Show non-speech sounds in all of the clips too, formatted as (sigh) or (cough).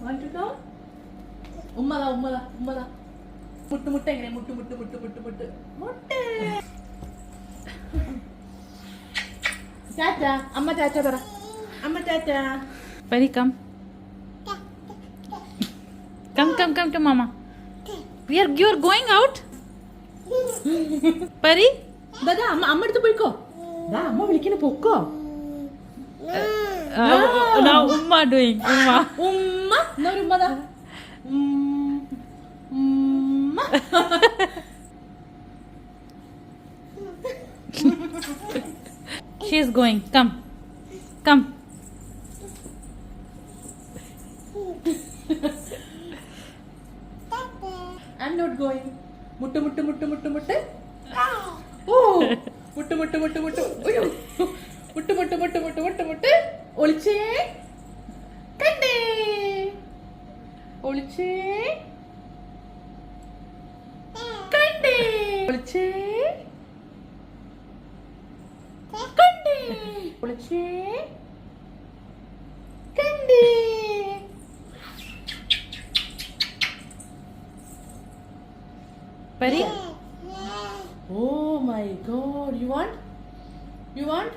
Want to go? ഉമ്മതാ ഉമ്മതാ ഉമ്മതാ മുട്ട് മുട്ട എങ്ങനെ മുട്ട് മുട്ട് മുട്ട് മുട്ട് മുട്ട് മുട്ട് ചാറ്റ അമ്മ ചാറ്റ പറ അമ്മ ചാറ്റ Pari, come. Come, come, come to mama. We are, you are going out? (laughs) Pari? ദാ അമ്മ അമ്മ എടുത്ത് പോയിക്കോ ദാ അമ്മ വിളിക്കണ പൊക്കോ ഉമ്മ now Umma doing. ഉമ്മ എന്നൊരു ഒരു ഉമ്മതാ She is going. Come. Come. I'm not going. മുട്ട് മുട്ട് മുട്ട് മുട്ട് മുട്ട് ഓ മുട്ട് മുട്ട് മുട്ട് മുട്ട് ഉയ്യോ. മുട്ട് മുട്ട് മുട്ട് മുട്ട് മുട്ട് മുട്ട് ഒളിച്ചേ കണ്ടേ ഒളിച്ചേ കണ്ടേ ഒളിച്ചേ കണ്ടേ ഒളിച്ചേ കണ്ടേ Pari? Oh my god, you want? You want?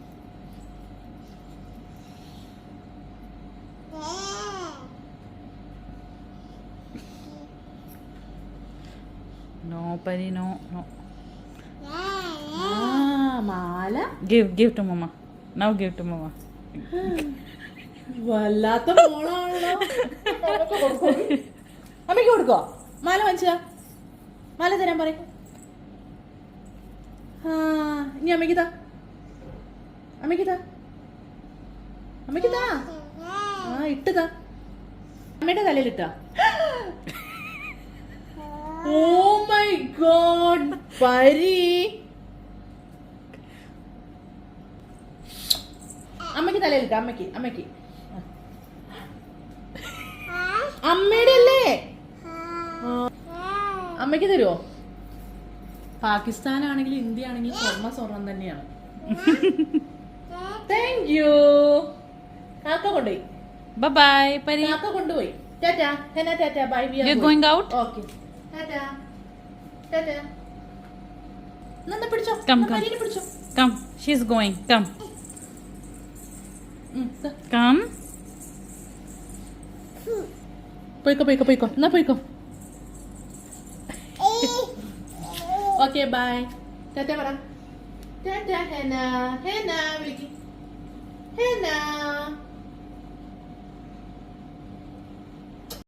No, Pari, no no ആ മാല. Give give to mama now give to mama വല്ലാത്ത മോളാണല്ലോ. അമ്മയ്ക്ക് കൊടുക്കോ? മാല വാങ്ങിച്ചതാ. മാല തരാൻ പറ ആ ഇനി അമ്മയ്ക്ക് താ. അമ്മയ്ക്ക് താ. അമ്മയ്ക്ക് താ. ആ ഇട്ടതാ അമ്മയുടെ തലയിൽ ഇട്ടാ. ഓ മൈ ഗോഡ് പരി. അമ്മയ്ക്ക് തലയിൽ ഇട്ടാ അമ്മയ്ക്ക് അമ്മയ്ക്ക്. അമ്മയുടെ അല്ലേ? അമ്മയ്ക്ക് തരുമോ പാകിസ്ഥാൻ ആണെങ്കിലും ഇന്ത്യ ആണെങ്കിലും സ്വർണ സ്വർണം തന്നെയാണ്. താങ്ക് യു കാക്ക കൊണ്ടുപോയി. Bye Pari. കാക്ക കൊണ്ടുപോയി. ടാറ്റാ ടാറ്റാ Tata bye we are going out okay Tata ടാറ്റ നന്ന പിടിച്ചോ Come, എന്നാ come. പരീനെ പിടിച്ചോ Come. She's going. Come. ഉം, ദാ. Come. പോയിക്കോ പോയിക്കോ പോയിക്കോ എന്നാ പോയിക്കോ ഓക്കെ ബൈ ടാറ്റ പറ ടാറ്റ ഹെന ഹെന വിളിക്ക് ഹെന